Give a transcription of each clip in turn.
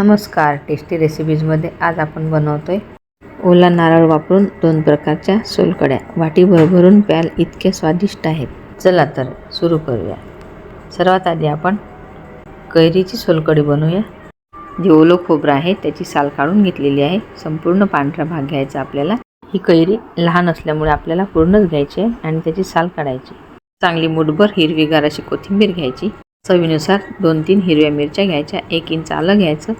नमस्कार टेस्टी रेसिपीजमध्ये आज आपण बनवतो आहे ओला नारळ वापरून दोन प्रकारच्या सोलकड्या. वाटी भरभरून प्याल इतक्या स्वादिष्ट आहेत. चला तर सुरू करूया. सर्वात आधी आपण कैरीची सोलकडी बनवूया. जे ओलं खोबरं आहे त्याची साल काढून घेतलेली आहे. संपूर्ण पांढरा भाग घ्यायचा आपल्याला. ही कैरी लहान असल्यामुळे आपल्याला पूर्णच घ्यायची आहे आणि त्याची साल काढायची चांगली मुठभर हिरवीगार अशी कोथिंबीर घ्यायची. चवीनुसार दोन तीन हिरव्या मिरच्या घ्यायच्या एक इंच आलं घ्यायचं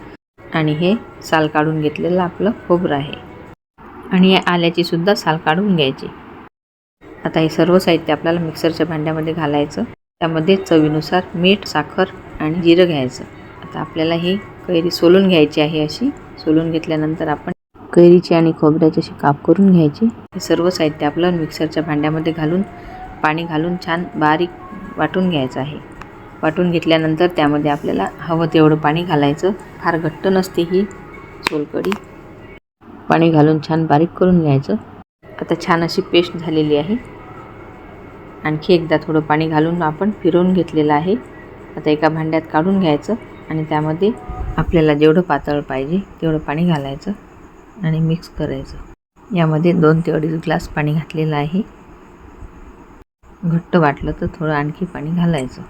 आणि हे साल काढून घेतलेलं आपलं खोबरं आहे. आणि या आल्याची सुद्धा साल काढून घ्यायची. आता हे सर्व साहित्य आपल्याला मिक्सरच्या भांड्यामध्ये घालायचं. त्यामध्ये चवीनुसार मीठ साखर आणि जिरं घ्यायचं. आता आपल्याला ही कैरी सोलून घ्यायची आहे अशी. सोलून घेतल्यानंतर आपण कैरीची आणि खोबऱ्याची अशी काप करून घ्यायची. हे सर्व साहित्य आपलं मिक्सरच्या भांड्यामध्ये घालून पाणी घालून छान बारीक वाटून घ्यायचं आहे. वाटून घेतल्यानंतर त्यामध्ये आपल्याला हवं तेवढं पाणी घालायचं. फार घट्ट नसते ही सोलकढी. पाणी घालून छान बारीक करून घ्यायचं. आता छान अशी पेस्ट झालेली आहे. आणखी एकदा थोडं पाणी घालून आपण फिरवून घेतलेलं आहे. आता एका भांड्यात काढून घ्यायचं आणि त्यामध्ये आपल्याला जेवढं पातळ पाहिजे तेवढं पाणी घालायचं आणि मिक्स करायचं. यामध्ये दोन ते अडीच ग्लास पाणी घातलेलं आहे. घट्ट वाटलं तर थोडं आणखी पाणी घालायचं.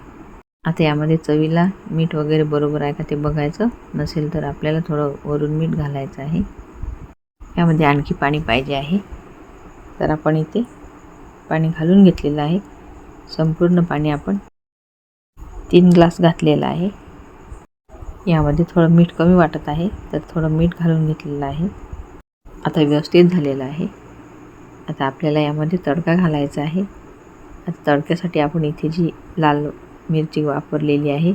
आता यामध्ये चवीला मीठ वगैरे बरोबर आहे का ते बघायचं नसेल तर आपल्याला थोडं वरून मीठ घालायचं आहे. यामध्ये आणखी पाणी पाहिजे आहे. तर आपण इथे पाणी घालून घेतलेलं आहे. संपूर्ण पाणी आपण तीन ग्लास घातलेलं आहे. यामध्ये थोडं मीठ कमी वाटत आहे तर थोडं मीठ घालून घेतलेलं आहे. आता व्यवस्थित झालेलं आहे. आता आपल्याला यामध्ये तडका घालायचा आहे. आता तडक्यासाठी आपण इथे जी लाल मिरची वापरलेली आहे.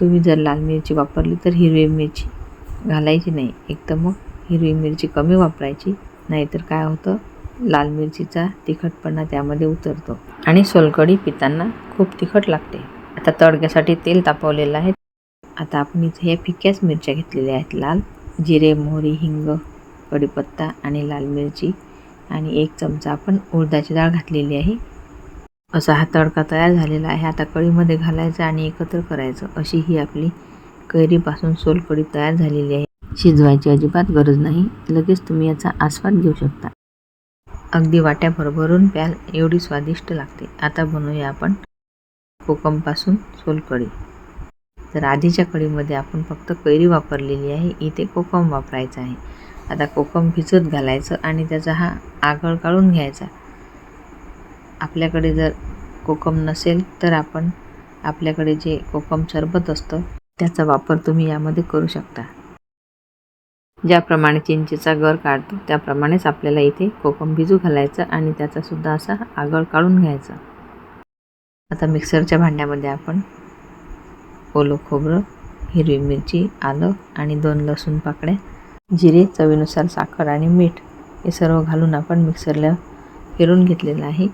तुम्ही जर लाल मिरची वापरली तर हिरवी मिरची घालायची नाही. एक तर मग हिरवी मिरची कमी वापरायची नाहीतर काय होतं? लाल मिरचीचा तिखटपणा त्यामध्ये उतरतो आणि सोलकढी पिताना खूप तिखट लागते. आता तडक्यासाठी तेल तापवलेलं आहे. आता आपण इथे या फिक्याच मिरच्या घेतलेल्या आहेत. लाल जिरे मोहरी हिंग कढीपत्ता आणि लाल मिरची. आणि एक चमचा आपण उडदाची डाळ घातलेली आहे. असा हा तडका तयार झालेला आहे. आता कढीमध्ये घालायचा आणि एकत्र करायचं. अशी ही आपली कैरीपासून सोलकढी तयार झालेली आहे. शिजवायची अजिबात गरज नाही. लगेच तुम्ही याचा आस्वाद घेऊ शकता. अगदी वाट्या भरभरून प्याल. एवढी स्वादिष्ट लागते. आता बनवूया आपण कोकमपासून सोलकढी तर आधीच्या कढीमध्ये आपण फक्त कैरी वापरलेली आहे. इथे कोकम वापरायचं आहे. आता कोकम भिजत घालायचं आणि त्याचा हा आगळ काढून घ्यायचा. आपल्याकडे जर कोकम नसेल तर आपण आपल्याकडे जे कोकम सरबत असतं त्याचा वापर तुम्ही यामध्ये करू शकता. ज्याप्रमाणे चिंचेचा गर काढतो त्याप्रमाणेच आपल्याला इथे कोकम भिजू घालायचं आणि त्याचासुद्धा असा आगळ काढून घ्यायचा. आता मिक्सरच्या भांड्यामध्ये आपण ओलं खोबरं हिरवी मिरची आलं आणि दोन लसूण पाकळ्या जिरे चवीनुसार साखर आणि मीठ हे सर्व घालून आपण मिक्सरला फिरून घेतलेलं आहे.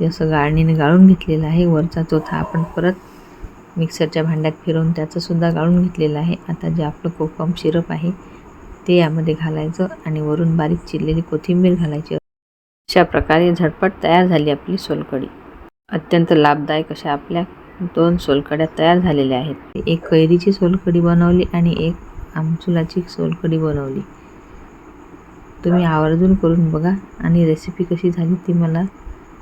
ते असं गाळणीने गाळून घेतलेलं आहे. वरचा चोथा आपण परत मिक्सरच्या भांड्यात फिरवून त्याचंसुद्धा गाळून घेतलेलं आहे. आता जे आपलं कोकम शिरप आहे ते यामध्ये घालायचं आणि वरून बारीक चिरलेली कोथिंबीर घालायची. अशा प्रकारे झटपट तयार झाली आपली सोलकढी. अत्यंत लाभदायक अशा आपल्या दोन सोलकढ्या तयार झालेल्या आहेत. एक कैरीची सोलकढी बनवली आणि एक आमचुलाची सोलकढी बनवली. तुम्ही आवर्जून करून बघा आणि रेसिपी कशी झाली ती मला